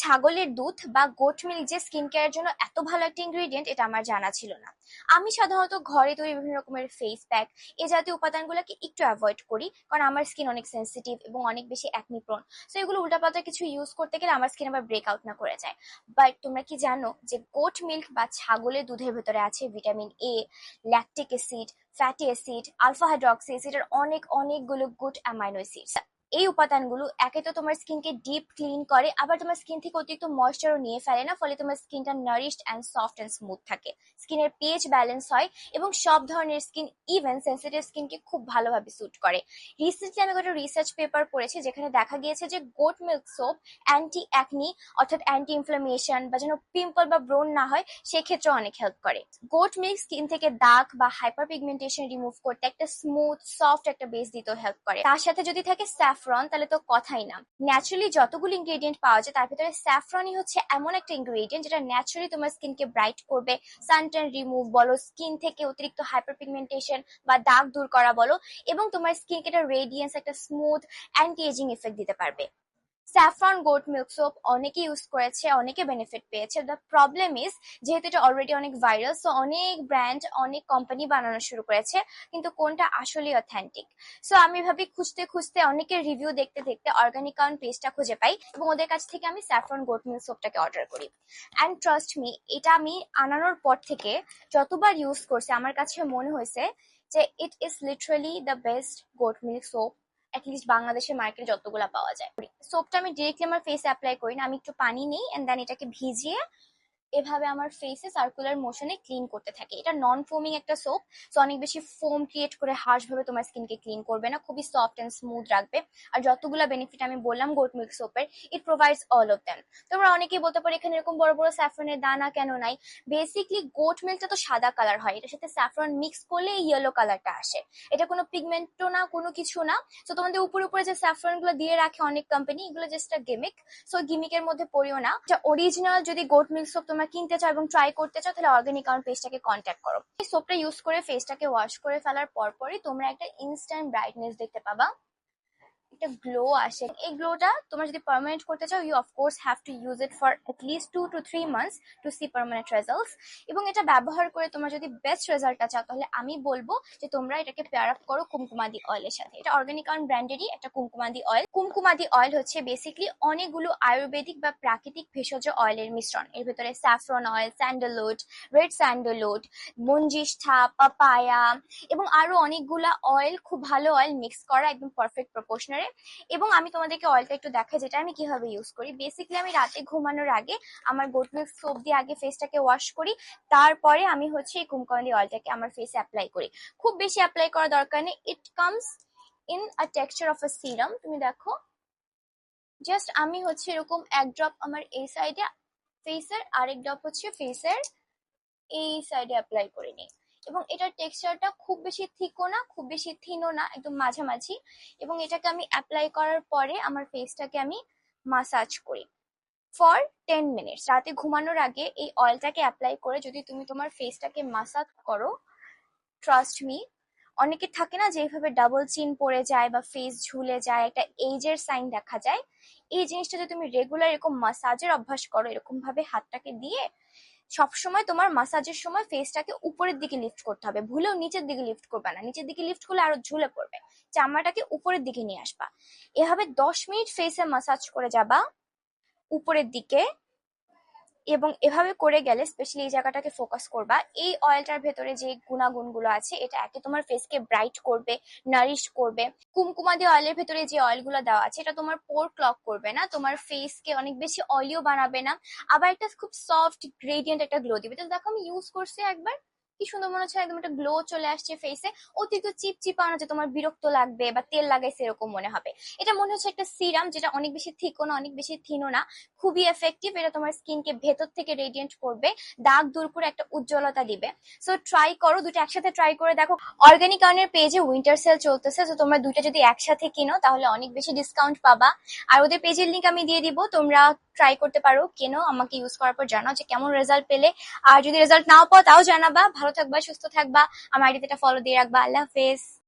ছাগলের দুধ বা গোট মিল্ক যে স্কিন কেয়ারের জন্য এত ভালো একটা ইনগ্রেডিয়েন্ট এটা আমার জানা ছিল না। আমি সাধারণত ঘরে তৈরি বিভিন্ন রকমের ফেস প্যাক এ জাতীয় উপাদানগুলোকে একটু অ্যাভয়েড করি, কারণ আমার স্কিন অনেক সেন্সিটিভ এবং অনেক বেশি অ্যাকনি প্রোন সো এগুলো উল্টাপাল্টা কিছু ইউজ করতে গেলে আমার স্কিন আবার ব্রেকআউট না করে যায়। বাট তোমরা কি জানো যে গোট মিল্ক বা ছাগলের দুধের ভেতরে আছে vitamin A lactic acid fatty acid alpha hydroxy অ্যাসিডের অনেক, অনেকগুলো গুড অ্যামাইনো অ্যাসিডস এই উপাদানগুলো একে তো তোমার স্কিনকে ডিপ ক্লিন করে, আবার তোমার স্কিন থেকে অতিরিক্ত ময়েশ্চারও নিয়ে ফেলে না, ফলে তোমার স্কিনটা nourished and soft and smooth থাকে। স্কিনের পিএইচ ব্যালেন্স হয় এবং সব ধরনের স্কিন ইভেন সেন্সিটিভ স্কিনকে খুব ভালোভাবে স্যুট করে। রিসেন্টলি আমি একটা রিসার্চ পেপার পড়েছি যেখানে দেখা গিয়েছে যে goat milk soap anti acne অর্থাৎ অ্যান্টি ইনফ্লামেশন বা যেন পিম্পল বা ব্রোন না হয় সেক্ষেত্রে অনেক হেল্প করে। গোট মিল্ক স্কিন থেকে দাগ বা হাইপার পিগমেন্টেশন রিমুভ করতে একটা স্মুথ সফট একটা বেস দিতেও হেল্প করে। তার সাথে যদি থাকে স্যাফরন তাহলে তো কথাই না। ন্যাচারালি যতগুলো ইনগ্রেডিয়েন্ট পাওয়া যায়, তার ভিতরে স্যাফরনই হচ্ছে এমন একটা ইনগ্রেডিয়েন্ট যেটা ন্যাচারালি তোমার স্কিনকে ব্রাইট করবে। সানটেন রিমুভ বলো স্কিন থেকে অতিরিক্ত হাইপার পিগমেন্টেশন বা দাগ দূর করা বলো, এবং তোমার স্কিনকে একটা রেডিয়েন্স একটা স্মুথ অ্যান্টি এজিং ইফেক্ট দিতে পারবে। স্যাফরন গোট মিল্ক সোপ অনেকে ইউজ করেছে, অনেকে বেনিফিট পেয়েছে। দ্য প্রবলেম ইজ যেহেতু এটা অলরেডি অনেক ভাইরাল সো অনেক ব্র্যান্ড অনেক কোম্পানি বানানো শুরু করেছে, কিন্তু কোনটা আসলেই অথেন্টিক সো আমি ভাবি খুঁজতে খুঁজতে অনেকের রিভিউ দেখতে দেখতে অর্গানিক কাউন্ট পেজটা খুঁজে পাই এবং ওদের কাছ থেকে আমি স্যাফরন গোট মিল্ক সোপটাকে অর্ডার করি। অ্যান্ড ট্রাস্ট মি এটা আমি আনানোর পর থেকে যতবার ইউজ করছি, আমার কাছে মনে হয়েছে যে it is literally the best goat milk soap at least বাংলাদেশের মার্কেটে যতগুলো পাওয়া যায়। সোপটা আমি ডিরেক্টলি আমার ফেসে অ্যাপ্লাই করি না, আমি একটু পানি নিই এন্ড দেন এটাকে ভিজিয়ে এভাবে আমার ফেসে সার্কুলার মোশনে ক্লিন করতে থাকে। এটা নন ফোমিং একটা সোপ সো অনেক বেশি ফোম ক্রিয়েট করে হার্শ ভাবে তোমার স্কিনকে ক্লিন করবে না, খুবই সফট অ্যান্ড স্মুথ রাখবে। আর যতগুলো বেনিফিট আমি বললাম goat milk সোপের it provides all of them তোমরা অনেকেই বলতে পারো, এখানে এরকম বড় বড় স্যাফরনের দানা কেন নাই? বেসিকলি গোট মিল্কটা তো সাদা কালার হয়, এটার সাথে স্যাফরন মিক্স করলে ইয়েলো কালারটা আসে। এটা কোনো পিগমেন্টও না, কোনো কিছু না। তো তোমাদের উপরে উপরে যে স্যাফরনগুলো দিয়ে রাখে অনেক কোম্পানি এগুলো জাস্ট গিমিক সো গিমিকের মধ্যে পড়িও না। অরিজিনাল যদি গোট মিল্ক সোপ তোমরা কিনতে চাও এবং ট্রাই করতে চাও, তাহলে অর্গানিক কাউন্ট পেজটাকে কন্ট্যাক্ট করো। এই সোপটা ইউজ করে ফেসটাকে ওয়াশ করে ফেলার পরপরই তোমরা একটা ইনস্ট্যান্ট ব্রাইটনেস দেখতে পাবা। একটা গ্লো আসে। এই গ্লোটা তোমরা যদি পার্মানেন্ট করতে চাও you of course have to use it for at least two two three months to see permanent results এবং এটা ব্যবহার করে তোমরা যদি বেস্ট রেজাল্টটা চাও, তাহলে আমি বলব যে তোমরা এটাকে পেয়ার আপ করো কুমকুমাদি অয়েলের সাথে। এটা অর্গানিক অন ব্র্যান্ডেরই একটা কুমকুমাদি অয়েল কুমকুমাদি অয়েল হচ্ছে বেসিকলি অনেকগুলো আয়ুর্বেদিক বা প্রাকৃতিক ভেষজ অয়েলের মিশ্রণ। এর ভিতরে saffron oil sandalwood red sandalwood manjistha papaya এবং আরও অনেকগুলা অয়েল খুব ভালো অয়েল মিক্স করা একদম পারফেক্ট প্রপোর্শনারে এবং আমি তোমাদেরকে অয়েলটা একটু দেখাই যেটা আমি কীভাবে ইউজ করি। বেসিক্যালি আমি রাতে ঘুমানোর আগে আমার গোট মিল্ক সোপ দিয়ে আগে ফেসটাকে ওয়াশ করি, তারপরে আমি হচ্ছে এই কুমকুমাদি অয়েলটাকে আমার ফেসে অ্যাপ্লাই করি। খুব বেশি অ্যাপ্লাই করার দরকার নেই। It comes in a texture of a serum তুমি দেখো জাস্ট আমি হচ্ছে এরকম এক ড্রপ আমার এই সাইডে ফেসের আরেক ড্রপ হচ্ছে ফেসের এই সাইডে অ্যাপ্লাই করে নিই। এবং এটার টেক্সচারটা খুব বেশি থিকও না, খুব বেশি থিনও না, একদম মাঝামাঝি। এবং এটাকে আমি অ্যাপ্লাই করার পরে আমার ফেসটাকে আমি মাসাজ করি। ফর টেন মিনিটস রাতে ঘুমানোর আগে এই অয়েলটাকে অ্যাপ্লাই করে যদি তুমি তোমার ফেসটাকে মাসাজ করো ট্রাস্ট মি অনেকে থাকে না যে এইভাবে ডাবল চিন পড়ে যায় বা ফেস ঝুলে যায়, একটা এজের সাইন দেখা যায়। এই জিনিসটা যদি তুমি রেগুলার এরকম মাসাজের অভ্যাস করো এরকম ভাবে হাতটাকে দিয়ে সবসময় তোমার মাসাজের সময় ফেসটাকে উপরের দিকে লিফট করতে হবে। ভুলেও নিচের দিকে লিফট করবে না। নিচের দিকে লিফট করলে আরও ঝুলে পড়বে। চামড়াটাকে উপরের দিকে নিয়ে আসবা। এভাবে দশ মিনিট ফেসে মাসাজ করে যাবা। উপরের দিকে এবং এভাবে করে গেলে স্পেশালি এই জায়গাটাকে ফোকাস করবা। এই অয়েলটার ভেতরে যে গুণাগুণগুলো আছে, এটা একে তোমার ফেসকে ব্রাইট করবে নারিশ করবে। কুমকুমাদি অয়েলের ভেতরে যে অয়েলগুলো দেওয়া আছে, এটা তোমার পোর ক্লক করবে না, তোমার ফেসকে অনেক বেশি অয়েলিও বানাবে না। আবার একটা খুব সফট গ্রেডিয়েন্ট একটা গ্লো দিবে। তো দেখো আমি ইউজ করছি একবার। কি সুন্দর মনে হচ্ছে, একদম একটা গ্লো চলে আসছে ফেসে অতিরিক্ত চিপ চিপানো যে তোমার বিরক্ত লাগবে বা তেল লাগাইছে এরকম মনে হবে। এটা মনে হচ্ছে একটা সিরাম যেটা অনেক বেশি থিকও না, অনেক বেশি থিনও না, খুবই এফেক্টিভ এটা তোমার স্কিনকে ভেতর থেকে রেডিয়েন্ট করবে, দাগ দূর করে একটা উজ্জ্বলতা দিবে। সো ট্রাই করো, দুটো একসাথে ট্রাই করে দেখো। অর্গানিক আর্নের পেজে উইন্টার সেল চলতেছে, তো তোমরা দুইটা যদি একসাথে কিনো, তাহলে অনেক বেশি ডিসকাউন্ট পাবা। আর ওদের পেজের লিঙ্ক আমি দিয়ে দিব, তোমরা ট্রাই করতে পারো, কেন, আমাকে ইউজ করার পর জানাও যে কেমন রেজাল্ট পেলে। আর যদি রেজাল্ট নাও পাও, তাও জানাবা, ভালো থাকবা সুস্থ থাকবা আমার আইডিতে ফলো দিয়ে রাখবা আল্লাহ হাফেজ।